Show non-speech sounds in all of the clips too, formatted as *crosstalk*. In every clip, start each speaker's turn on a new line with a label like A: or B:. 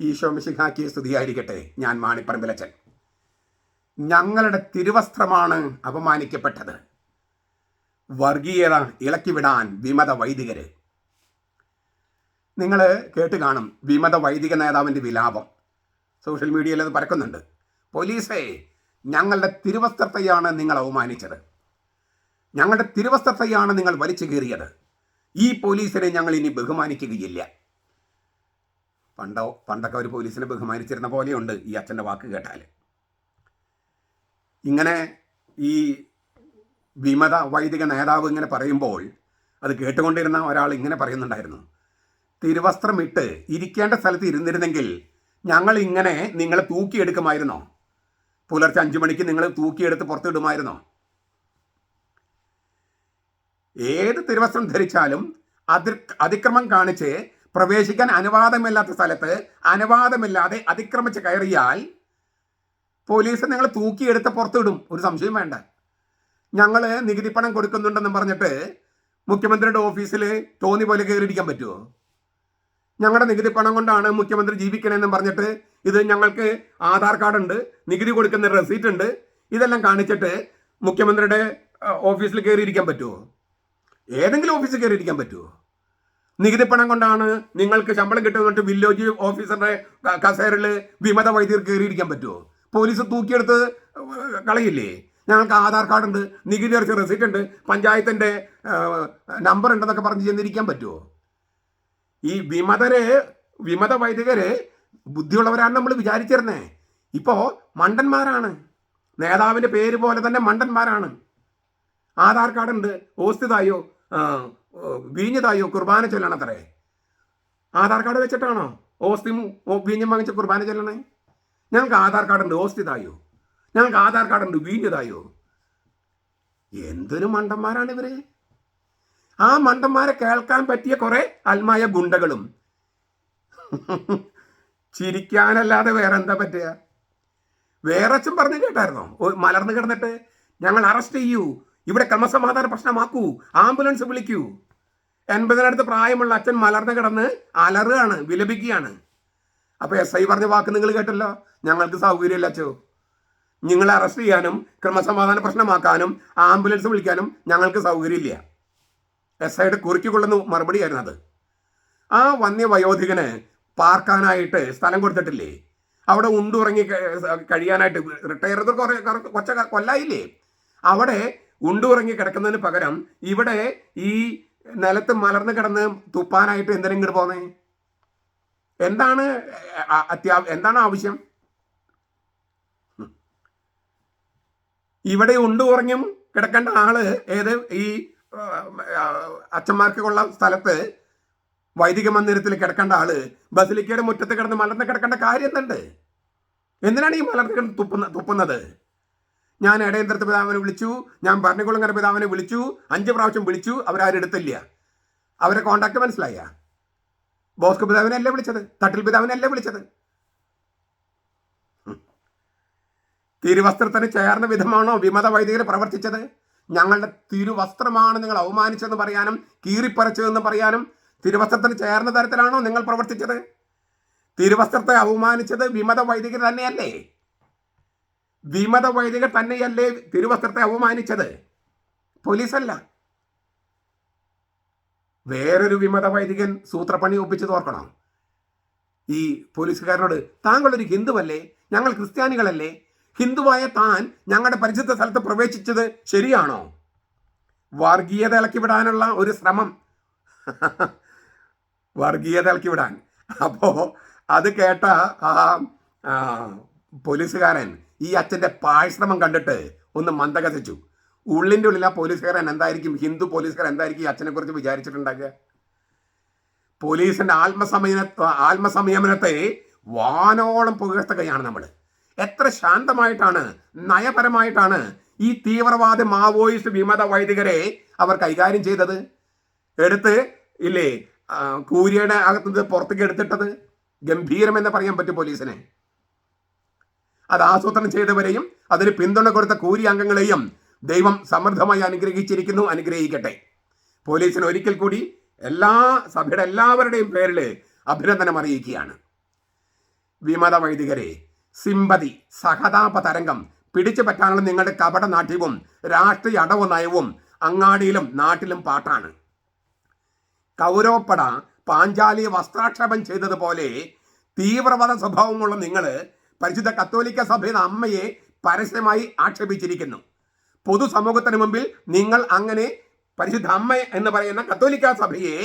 A: ഈശോ മിശിഹാക്കി സ്തുതിയായിരിക്കട്ടെ. ഞാൻ മാണിപ്പറമ്പിലച്ചൻ. ഞങ്ങളുടെ തിരുവസ്ത്രമാണ് അപമാനിക്കപ്പെട്ടത്. വർഗീയത ഇളക്കിവിടാൻ വിമത വൈദികര്. നിങ്ങൾ കേട്ട് കാണും വിമത വൈദിക നേതാവിന്റെ വിലാപം. സോഷ്യൽ മീഡിയയിൽ അത് പരക്കുന്നുണ്ട്. പോലീസേ ഞങ്ങളുടെ തിരുവസ്ത്രത്തെയാണ് നിങ്ങൾ അവമാനിച്ചത് ഞങ്ങളുടെ തിരുവസ്ത്രത്തെയാണ് നിങ്ങൾ വലിച്ചു കീറിയത്. ഈ പോലീസിനെ ഞങ്ങൾ ഇനി ബഹുമാനിക്കുകയില്ല. പണ്ടോ പണ്ടൊക്കെ ഒരു പോലീസിനെ ബഹുമാനിച്ചിരുന്ന പോലെയുണ്ട് ഈ അച്ഛന്റെ വാക്ക് കേട്ടാൽ. ഇങ്ങനെ ഈ വിമത വൈദിക നേതാവ് ഇങ്ങനെ പറയുമ്പോൾ അത് കേട്ടുകൊണ്ടിരുന്ന ഒരാൾ ഇങ്ങനെ പറയുന്നുണ്ടായിരുന്നു. തിരുവസ്ത്രം ഇട്ട് ഇരിക്കേണ്ട സ്ഥലത്ത് ഇരുന്നിരുന്നെങ്കിൽ ഞങ്ങൾ ഇങ്ങനെ നിങ്ങളെ തൂക്കിയെടുക്കുമായിരുന്നോ? പുലർച്ചെ അഞ്ചു മണിക്ക് നിങ്ങൾ തൂക്കിയെടുത്ത് പുറത്തിടുമായിരുന്നോ? ഏത് തിരുവസ്ത്രം ധരിച്ചാലും അതിക്രമം കാണിച്ച് പ്രവേശിക്കാൻ അനുവാദമില്ലാത്ത സ്ഥലത്ത് അനുവാദമില്ലാതെ അതിക്രമിച്ച് കയറിയാൽ പോലീസ് നിങ്ങൾ തൂക്കിയെടുത്ത് പുറത്തിടും. ഒരു സംശയം വേണ്ട. ഞങ്ങൾ നികുതി പണം കൊടുക്കുന്നുണ്ടെന്ന് പറഞ്ഞിട്ട് മുഖ്യമന്ത്രിയുടെ ഓഫീസിൽ തോന്നി പോലെ കയറിയിരിക്കാൻ പറ്റുമോ ഞങ്ങളുടെ നികുതി പണം കൊണ്ടാണ് മുഖ്യമന്ത്രി ജീവിക്കണമെന്ന് പറഞ്ഞിട്ട് ഇത് ഞങ്ങൾക്ക് ആധാർ കാർഡ് ഉണ്ട് നികുതി കൊടുക്കുന്ന റെസീറ്റ് ഉണ്ട് ഇതെല്ലാം കാണിച്ചിട്ട് മുഖ്യമന്ത്രിയുടെ ഓഫീസിൽ കയറിയിരിക്കാൻ പറ്റുമോ ഏതെങ്കിലും ഓഫീസിൽ കയറിയിരിക്കാൻ പറ്റുമോ നികുതി പണം കൊണ്ടാണ് നിങ്ങൾക്ക് ശമ്പളം കിട്ടുന്നിട്ട് വില്ലേജ് ഓഫീസറുടെ കസേരയിൽ വിമത വൈദ്യർ കയറിയിരിക്കാൻ പറ്റുമോ പോലീസ് തൂക്കിയെടുത്ത് കളയില്ലേ? ഞങ്ങൾക്ക് ആധാർ കാർഡ് ഉണ്ട് നികുതി അടച്ച റെസിറ്റ് ഉണ്ട് പഞ്ചായത്തിന്റെ നമ്പർ ഉണ്ടെന്നൊക്കെ പറഞ്ഞ് ചെന്നിരിക്കാൻ പറ്റുമോ ഈ വിമതരെ വിമത വൈദികര് ബുദ്ധിയുള്ളവരാണ് നമ്മൾ വിചാരിച്ചിരുന്നേ. ഇപ്പോൾ മണ്ടന്മാരാണ്. നേതാവിന്റെ പേര് പോലെ തന്നെ മണ്ടന്മാരാണ്. ആധാർ കാർഡ് ഉണ്ട് ഓസ്തിതായോ വീഞ്ഞതായോ കുർബാന ചൊല്ലണത്രേ. ആധാർ കാർഡ് വെച്ചിട്ടാണോ? ഓസ്തിയും വീഞ്ഞും വാങ്ങിച്ച കുർബാന ചൊല്ലണേ? ഞങ്ങൾക്ക് ആധാർ കാർഡ് ഉണ്ട് ഓസ്തിതായോ? ഞങ്ങൾക്ക് ആധാർ കാർഡ് ഉണ്ട് വീഞ്ഞതായോ എന്തൊരു മണ്ടന്മാരാണ് ഇവർ ആ മണ്ടന്മാരെ കേൾക്കാൻ പറ്റിയ കുറെ അൽമായ ഗുണ്ടകളും. ചിരിക്കാനല്ലാതെ വേറെ എന്താ പറ്റുക? വേറെ അച്ഛൻ പറഞ്ഞു കേട്ടായിരുന്നോ? മലർന്നു കിടന്നിട്ട് ഞങ്ങൾ അറസ്റ്റ് ചെയ്യൂ. ഇവിടെ ക്രമസമാധാന പ്രശ്നമാക്കൂ. ആംബുലൻസ് വിളിക്കൂ. എൺപതിനടുത്ത് പ്രായമുള്ള അച്ഛൻ മലർന്ന് കിടന്ന് അലറുകയാണ് വിലപിക്കുകയാണ്. അപ്പൊ എസ് ഐ പറഞ്ഞ വാക്ക് നിങ്ങൾ കേട്ടല്ലോ? ഞങ്ങൾക്ക് സൗകര്യമില്ല അച്ഛോ. നിങ്ങളെ അറസ്റ്റ് ചെയ്യാനും ക്രമസമാധാന പ്രശ്നമാക്കാനും ആംബുലൻസ് വിളിക്കാനും ഞങ്ങൾക്ക് സൗകര്യമില്ല. എസ് ഐയുടെ കുറിക്കൊള്ളുന്ന മറുപടിയായിരുന്നു അത്. ആ വന്യ വയോധികന് പാർക്കാനായിട്ട് സ്ഥലം കൊടുത്തിട്ടില്ലേ? അവിടെ ഉണ്ടുറങ്ങി കഴിയാനായിട്ട് റിട്ടയർ കുറ- കൊച്ച കൊല്ലായില്ലേ? അവിടെ ഉണ്ടുറങ്ങി കിടക്കുന്നതിന് പകരം ഇവിടെ ഈ നിലത്ത് മലർന്ന് കിടന്ന് തുപ്പാനായിട്ട് എന്തിനും ഇങ്ങോട്ട് പോന്നേ? എന്താണ് അത്യാ എന്താണ് ആവശ്യം? ഇവിടെ ഉണ്ടു ഉറങ്ങും കിടക്കേണ്ട ആൾ ഏത്? ഈ അച്ഛന്മാർക്കുള്ള സ്ഥലത്ത് വൈദിക മന്ദിരത്തിൽ കിടക്കേണ്ട ആൾ ബസിലിക്കയുടെ മുറ്റത്ത് കിടന്ന് മലർന്ന് കിടക്കേണ്ട കാര്യം എന്തുണ്ട്? എന്തിനാണ് ഈ മലർന്ന് കിടന്ന് തുപ്പുന്ന തുപ്പുന്നത്? ഞാൻ ഇടയന്ത്രത്തെ പിതാവിനെ വിളിച്ചു ഞാൻ ഭരണകുളങ്ങര പിതാവിനെ വിളിച്ചു അഞ്ച് പ്രാവശ്യം വിളിച്ചു അവരാരും എടുത്തില്ല. അവരെ കോണ്ടാക്ട് മനസ്സിലായ? ബോസ്കോ പിതാവിനെ അല്ലേ വിളിച്ചത്? തട്ടിൽ പിതാവിനെ അല്ലേ വിളിച്ചത്. തിരുവസ്ത്രത്തിന് ചേർന്ന വിധമാണോ വിമത വൈദികർ പ്രവർത്തിച്ചത്? ഞങ്ങളുടെ തിരുവസ്ത്രമാണ് നിങ്ങൾ അവമാനിച്ചതെന്ന് പറയാനും കീറിപ്പറച്ചതെന്ന് പറയാനും തിരുവസ്ത്രത്തിന് ചേർന്ന തരത്തിലാണോ നിങ്ങൾ പ്രവർത്തിച്ചത്? തിരുവസ്ത്രത്തെ അവമാനിച്ചത് വിമത വൈദികർ തന്നെയല്ലേ? വിമത വൈദികർ തന്നെയല്ലേ തിരുവസ്ത്രത്തെ അവമാനിച്ചത് പോലീസല്ല. വേറൊരു വിമത വൈദികൻ സൂത്രപ്പണി ഒപ്പിച്ച് തോർക്കണം. ഈ പോലീസുകാരനോട് താങ്കളൊരു ഹിന്ദുവല്ലേ? ഞങ്ങൾ ക്രിസ്ത്യാനികളല്ലേ? ഹിന്ദുവായ താൻ ഞങ്ങളുടെ പരിശുദ്ധ സ്ഥലത്ത് പ്രവേശിച്ചത് ശരിയാണോ? വർഗീയത ഇളക്കി വിടാനുള്ള ഒരു ശ്രമം. *laughs* വർഗീയത ഇളക്കി വിടാൻ അപ്പോ അത് കേട്ട ആ, പോലീസുകാരൻ ഈ അച്ഛന്റെ പാഴ്ശ്രമം കണ്ടിട്ട് ഒന്ന് മന്ദഗതിച്ചു ഉള്ളിന്റെ ഉള്ളിൽ ആ പോലീസുകാരൻ എന്തായിരിക്കും? ഹിന്ദു പോലീസുകാരൻ എന്തായിരിക്കും ഈ അച്ഛനെ കുറിച്ച് വിചാരിച്ചിട്ടുണ്ടാക്കുക? പോലീസിന്റെ ആത്മസമയ ആത്മസംയമനത്തെ വാനോളം പുകഴ്ത്തുകയാണ് നമ്മൾ എത്ര ശാന്തമായിട്ടാണ് നയപരമായിട്ടാണ് ഈ തീവ്രവാദ മാവോയിസ്റ്റ് വിമത വൈദികരെ അവർ കൈകാര്യം ചെയ്തത്. എടുത്ത് ഇല്ലേ കൂരിയുടെ അകത്തുനിന്ന് പുറത്തേക്ക് എടുത്തിട്ടത്. ഗംഭീരം എന്ന് പറയാൻ പറ്റും പോലീസിനെ. അത് ആസൂത്രണം ചെയ്തവരെയും അതിന് പിന്തുണ കൊടുത്ത കൂരി അംഗങ്ങളെയും ദൈവം സമൃദ്ധമായി അനുഗ്രഹിച്ചിരിക്കുന്നു അനുഗ്രഹിക്കട്ടെ. പോലീസിന് ഒരിക്കൽ കൂടി എല്ലാ സഭയുടെ എല്ലാവരുടെയും പേരിൽ അഭിനന്ദനം അറിയിക്കുകയാണ്. വിമത വൈദികരെ സിമ്പതി സഹതാപ തരംഗം പിടിച്ചു പറ്റാനുള്ള നിങ്ങളുടെ കപട നാട്യവും രാഷ്ട്രീയ അടവ് നയവും അങ്ങാടിയിലും നാട്ടിലും പാട്ടാണ്. കൗരവപ്പട പാഞ്ചാലി വസ്ത്രാക്ഷേപം ചെയ്തതുപോലെ തീവ്രവാദ സ്വഭാവമുള്ള നിങ്ങൾ പരിശുദ്ധ കത്തോലിക്ക സഭയുടെ അമ്മയെ പരസ്യമായി ആക്ഷേപിച്ചിരിക്കുന്നു. പൊതുസമൂഹത്തിന് മുമ്പിൽ നിങ്ങൾ അങ്ങനെ പരിശുദ്ധ അമ്മ എന്ന് പറയുന്ന കത്തോലിക്ക സഭയെ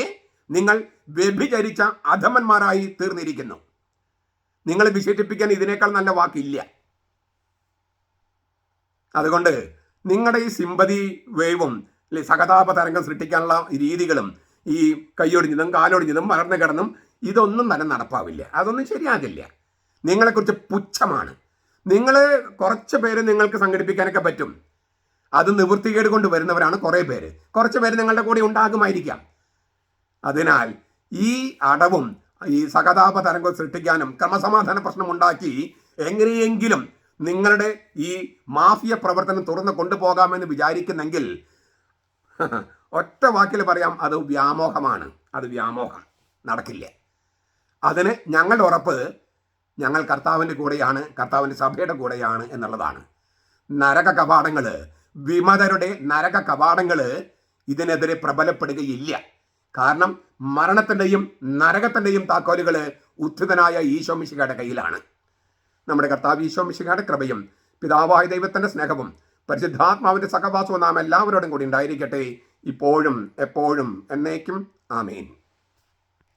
A: നിങ്ങൾ വ്യഭിചരിച്ച അധമന്മാരായി തീർന്നിരിക്കുന്നു. നിങ്ങൾ വിശേഷിപ്പിക്കാൻ ഇതിനേക്കാൾ നല്ല വാക്കില്ല. അതുകൊണ്ട് നിങ്ങളുടെ ഈ സിമ്പതി വേവും അല്ലെ സഹതാപ തരംഗം സൃഷ്ടിക്കാനുള്ള രീതികളും ഈ കൈയൊടിഞ്ഞതും കാലൊടിഞ്ഞതും മറന്നു കിടന്നും ഇതൊന്നും തന്നെ നടപ്പാവില്ല. അതൊന്നും ശരിയാകില്ല. നിങ്ങളെക്കുറിച്ച് പുച്ഛമാണ്. നിങ്ങൾ കുറച്ച് പേര് നിങ്ങൾക്ക് സംഘടിപ്പിക്കാനൊക്കെ പറ്റും. അത് നിവൃത്തികേട് കൊണ്ട് വരുന്നവരാണ് കുറേ പേര്. കുറച്ച് പേര് നിങ്ങളുടെ കൂടെ ഉണ്ടാകുമായിരിക്കാം. അതിനാൽ ഈ അടവും ഈ സഹതാപ തരംഗം സൃഷ്ടിക്കാനും ക്രമസമാധാന പ്രശ്നം ഉണ്ടാക്കി എങ്ങനെയെങ്കിലും നിങ്ങളുടെ ഈ മാഫിയ പ്രവർത്തനം തുറന്ന് കൊണ്ടുപോകാമെന്ന് വിചാരിക്കുന്നെങ്കിൽ ഒറ്റ വാക്കിൽ പറയാം അത് വ്യാമോഹമാണ്. അത് വ്യാമോഹം. നടക്കില്ല. അതിന് ഞങ്ങളുടെ ഉറപ്പ് ഞങ്ങൾ കർത്താവിന്റെ കൂടെയാണ് കർത്താവിന്റെ സഭയുടെ കൂടെയാണ് എന്നുള്ളതാണ്. നരക കവാടങ്ങൾ വിമതരുടെ നരക കവാടങ്ങൾ ഇതിനെതിരെ പ്രബലപ്പെടുകയില്ല. കാരണം മരണത്തിന്റെയും നരകത്തിന്റെയും താക്കോലുകൾ ഉത്ഥിതനായ ഈശോ മിശികയുടെ കയ്യിലാണ്. നമ്മുടെ കർത്താവ് ഈശോ മിശികയുടെ കൃപയും പിതാവായ ദൈവത്തിന്റെ സ്നേഹവും പരിശുദ്ധാത്മാവിന്റെ സഹവാസവും നാം എല്ലാവരോടും കൂടി ഉണ്ടായിരിക്കട്ടെ. ഇപ്പോഴും എപ്പോഴും എന്നേക്കും. ആമേൻ.